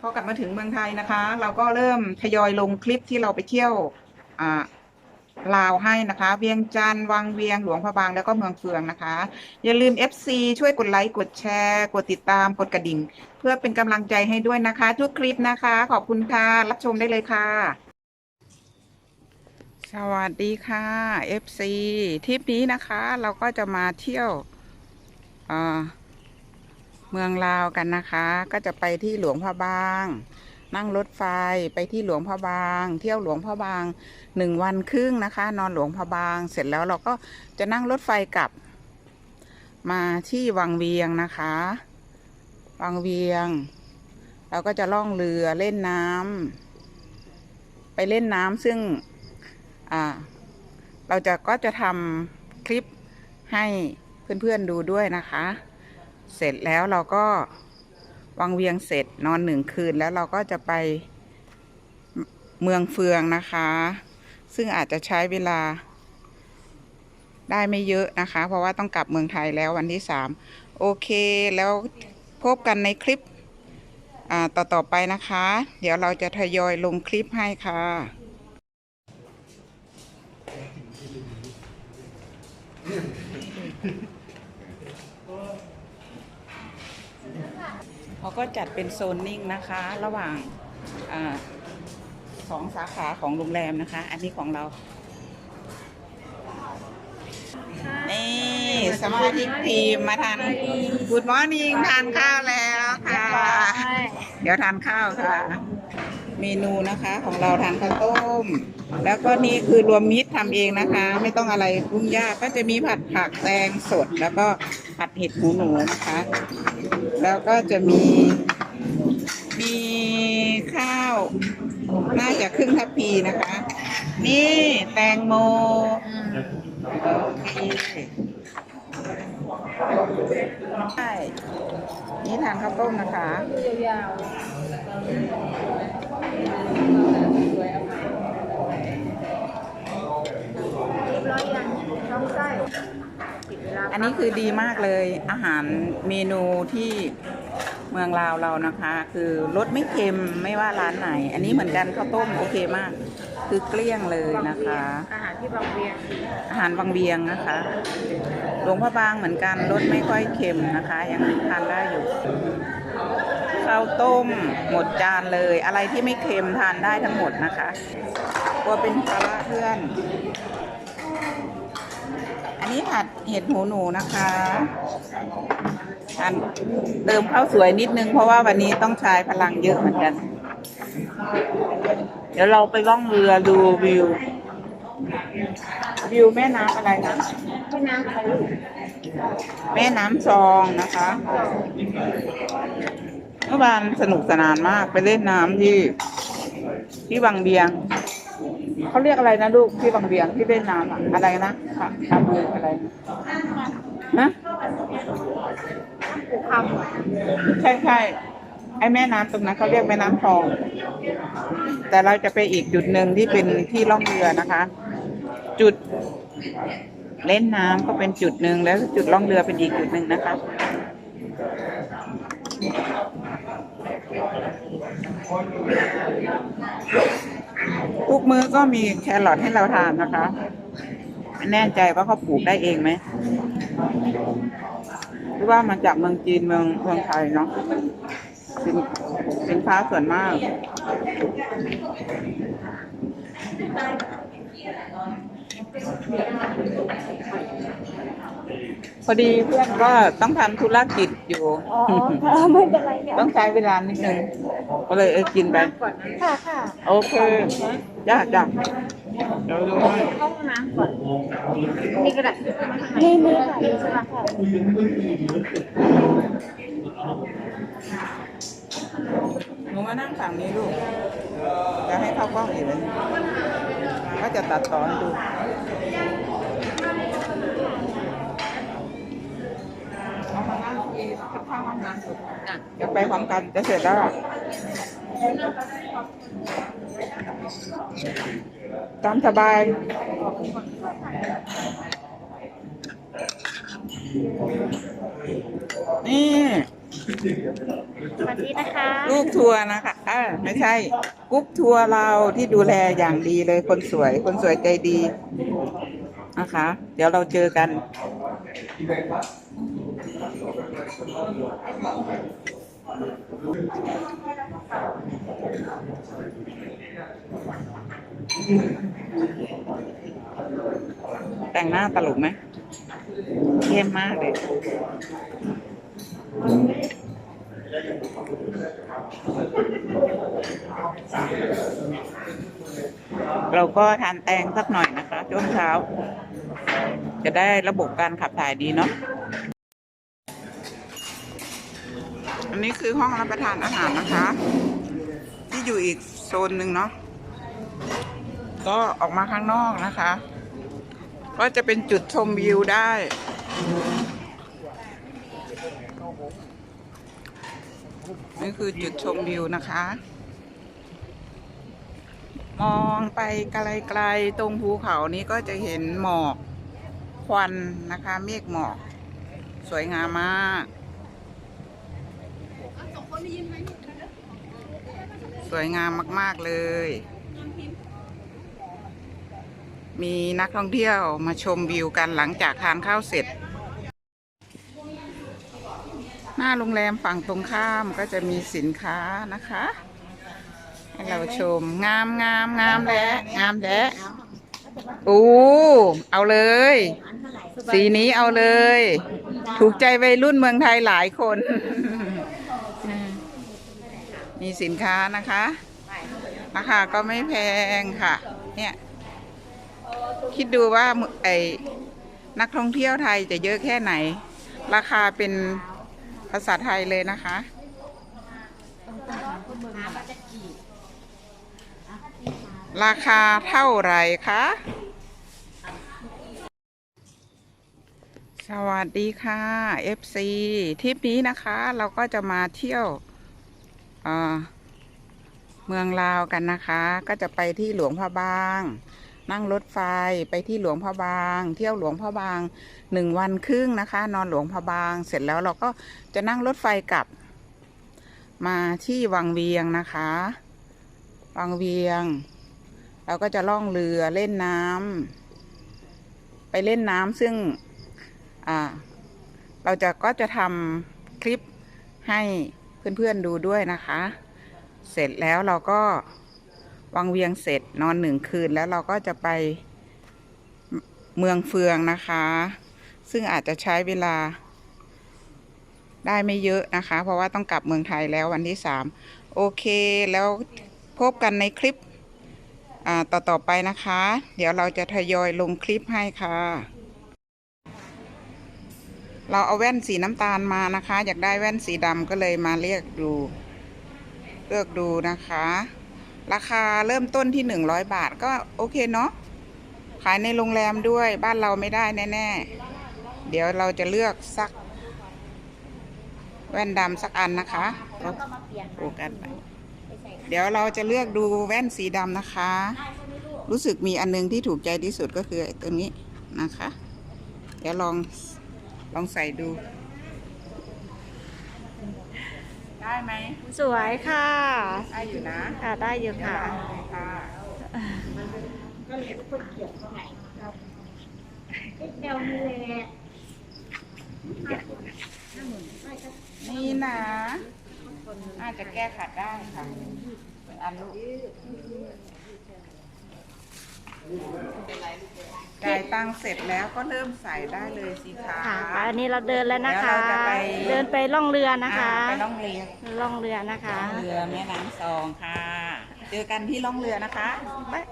พอกลับมาถึงเมืองไทยนะคะ เราก็เริ่มทยอยลงคลิปที่เราไปเที่ยวอ่าลาวให้นะคะ เวียงจันทร์วังเวียงหลวงพระบางแล้วก็เมืองเฟืองนะคะ อย่าลืม FC ช่วยกดไลค์กดแชร์ กดติดตามกดกระดิ่ง เพื่อเป็นกำลังใจให้ด้วยนะคะ ทุกคลิปนะคะ ขอบคุณค่ะ รับชมได้เลยค่ะ สวัสดีค่ะ FC ทริปนี้นะคะ เราก็จะมาเที่ยวอ่อ เมืองลาวกันนะคะ ก็จะไปที่หลวงพระบาง นั่งรถไฟไปที่หลวงพระบาง เที่ยวหลวงพระบางหนึ่งวันครึ่งนะคะ นอนหลวงพระบาง เสร็จแล้วเราก็จะนั่งรถไฟกลับ มาที่วังเวียงนะคะ วังเวียง เราก็จะล่องเรือเล่นน้ำไปเล่นน้ำซึ่งอ่าเราจะก็จะทำคลิปให้เพื่อนๆดูด้วยนะคะ เสร็จแล้วเราก็วังเวียงเสร็จนอนหนึ่งคืนแล้วเราก็จะไปเมืองเฟืองนะคะ ซึ่งอาจจะใช้เวลาได้ไม่เยอะนะคะ เพราะว่าต้องกลับเมืองไทยแล้ววันที่สามโอเคแล้วพบกันในคลิปต่อ ๆ ไปนะคะ เดี๋ยวเราจะทยอยลงคลิปให้ค่ะ เขาก็จัดเป็นโซนนิ่งนะคะ ระหว่างอาสองสาขาของโรงแรมนะคะ อันนี้ของเรา นี่สมาชิกทีมมาทาน Good Morning ทานข้าวแล้วค่ะ เดี๋ยวทานข้าวค่ะ เมนูนะคะของเราทานข้าวต้ม แล้วก็นี่คือรวมมิตรทำเองนะคะ ไม่ต้องอะไรยุ่งยากก็จะมีผัดผักแตงสด แล้วก็ผัดเห็ดหูหนูนะคะ แล้วก็จะมีมีข้าวน่าจะครึ่งทัพพีนะคะ นี่แตงโมโอเคใช่นี่ทานข้าวต้มนะคะยาว อันนี้คือดีมากเลยอาหารเมนูที่เมืองลาวเรานะคะ คือรสไม่เค็มไม่ว่าร้านไหน อันนี้เหมือนกันข้าวต้มโอเคมาก คือเกลี้ยงเลยนะคะ อาหารที่บางเวียงอาหารวังเวียงนะคะหลวงพระบางเหมือนกันรสไม่ค่อยเค็มนะคะ ยังทานได้อยู่ ข้าวต้ม หมดจานเลย อะไรที่ไม่เค็มทานได้ทั้งหมดนะคะกลัวเป็นภาระเพื่อน อันนี้ผัดเห็ดหูหนูนะคะอันเติมข้าวสวยนิดนึงเพราะว่าวันนี้ต้องใช้พลังเยอะเหมือนกัน เดี๋ยวเราไปล่องเรือดูวิว วิวแม่น้ำอะไรนะ แม่น้ำอะไรลูก แม่น้ำซองนะคะ เมื่อวานสนุกสนานมากไปเล่นน้ำที่ ที่วังเบียง เขาเรียกอะไรนะลูกที่วังเบียงที่เล่นน้ำอะอะไรนะค่ะทำเลยอะไรนะฮะปูคใช่ใช่ไอ้แม่น้ำตรงนั้นเขาเรียกแม่น้ำคลอง แต่เราจะไปอีกจุดหนึ่งที่เป็นที่ล่องเรือนะคะ จุด เล่นน้ำก็เป็นจุดหนึ่งแล้วจุดล่องเรือเป็นอีกจุดหนึ่งนะคะทุกมื้อก็มีแครอทให้เราทานนะคะแน่ใจว่าเขาปลูกได้เองไหมหรือว่ามาจากเมืองจีนเมืองเมืองไทยเนาะสินสินค้าส่วนมาก พอดีเพื่อนก็ต้องทำธุรกิจอยู่ำอ๋อไม่เป็นไรเนี่ยต้องใช้เวลานิดนึงก็เลยเออกินไปก่อนนะค่ะค่ะโอเคจ้าจ้าเดี๋ยวดูให้เข้าห้องน้ำก่อน มีกระดาษทิชชู่ไหมข้างในนี่มีค่ะมีใช่ไหมค่ะหนูมานั่งฝั่งนี้ลูก จะให้เข้ากล้องอีกเลยก็จะตัดต่อให้ดูเอามานั่งที่ข้างห้องน้ำสุด จะไปพร้อมกันจะเสร็จแล้วตามสบาย นี่ สวัสดีนะคะ ลูกทัวร์นะคะเออไม่ใช่กุ๊กทัวร์เราที่ดูแลอย่างดีเลยคนสวย คนสวยใจดีนะคะ เดี๋ยวเราเจอกัน แต่งหน้าตลกไหมเข้มมากเลย เราก็ทานแตงสักหน่อยนะคะช่วงเช้า จะได้ระบบการขับถ่ายดีเนาะอันนี้คือห้องรับประทานอาหารนะคะ ที่อยู่อีกโซนหนึ่งเนาะก็ออกมาข้างนอกนะคะ ก็จะเป็นจุดชมวิวได้ นี่คือจุดชมวิวนะคะ มองไปไกลๆตรงภูเขานี้ก็จะเห็นหมอกควันนะคะ เมฆหมอก สวยงามมากสวยงามมาก ๆ เลย มีนักท่องเที่ยวมาชมวิวกันหลังจากทานข้าวเสร็จ หน้าโรงแรมฝั่งตรงข้ามก็จะมีสินค้านะคะ ให้เราชมงามงามงามแล้งามแล้โอ้เอาเลย สีนี้เอาเลย ถูกใจวัยรุ่นเมืองไทยหลายคน มีสินค้านะคะราคาก็ไม่แพงค่ะ เนี่ย คิดดูว่าไอ้นักท่องเที่ยวไทยจะเยอะแค่ไหน ราคาเป็น ภาษาไทยเลยนะคะราคาเท่าไหร่คะ สวัสดีค่ะ FC ทริปนี้นะคะ เราก็จะมาเที่ยวเเมืองลาวกันนะคะ ก็จะไปที่หลวงพระบาง นั่งรถไฟไปที่หลวงพระบาง เที่ยวหลวงพระบางหนึ่งวันครึ่งนะคะ นอนหลวงพระบาง เสร็จแล้วเราก็จะนั่งรถไฟกลับ มาที่วังเวียงนะคะ วังเวียง เราก็จะล่องเรือเล่นน้ำไปเล่นน้ำซึ่งอ่าเราจะก็จะทำคลิปให้เพื่อนๆดูด้วยนะคะ เสร็จแล้วเราก็ วังเวียงเสร็จนอนหนึ่งคืนแล้วเราก็จะไปเมืองเฟืองนะคะ ซึ่งอาจจะใช้เวลาได้ไม่เยอะนะคะ เพราะว่าต้องกลับเมืองไทยแล้ววันที่สามโอเคแล้วพบกันในคลิปต่อต่อไปนะคะ เดี๋ยวเราจะทยอยลงคลิปให้ค่ะ เราเอาแว่นสีน้ำตาลมานะคะ อยากได้แว่นสีดำก็เลยมาเรียกดู เลือกดูนะคะ ราคาเริ่มต้นที่หนึ่งร้อยบาทก็โอเคเนาะขายในโรงแรมด้วยบ้านเราไม่ได้แน่ ๆ เดี๋ยวเราจะเลือกสัก แว่นดำสักอันนะคะแล้วโฟกัสไปเดี๋ยวเราจะเลือกดูแว่นสีดำนะคะ รู้สึกมีอันนึงที่ถูกใจที่สุดก็คืออตัวนี้นะคะ เดี๋ยวลองลองใส่ดู ได้ไหมสวยค่ะ ค่ะได้อยู่ค่ะก็เลยู่เดี๋ยวค่ะลองดูค่ะเดี๋ยวมีเลยนี่นะอาจจะแก้ขัดได้ค่ะอันลูกจ่าย ตังค์เสร็จแล้วก็เริ่มใส่ได้เลยสิคะค่ะอันนี้เราเดินแล้วนะคะเดี๋ยวเราจะไปเดินไปล่องเรือนะคะ อ่าไปล่องเรือล่องเรือนะคะ ล่องเรือแม่น้ำซองค่ะ เจอกันที่ล่องเรือนะคะ บ๊าย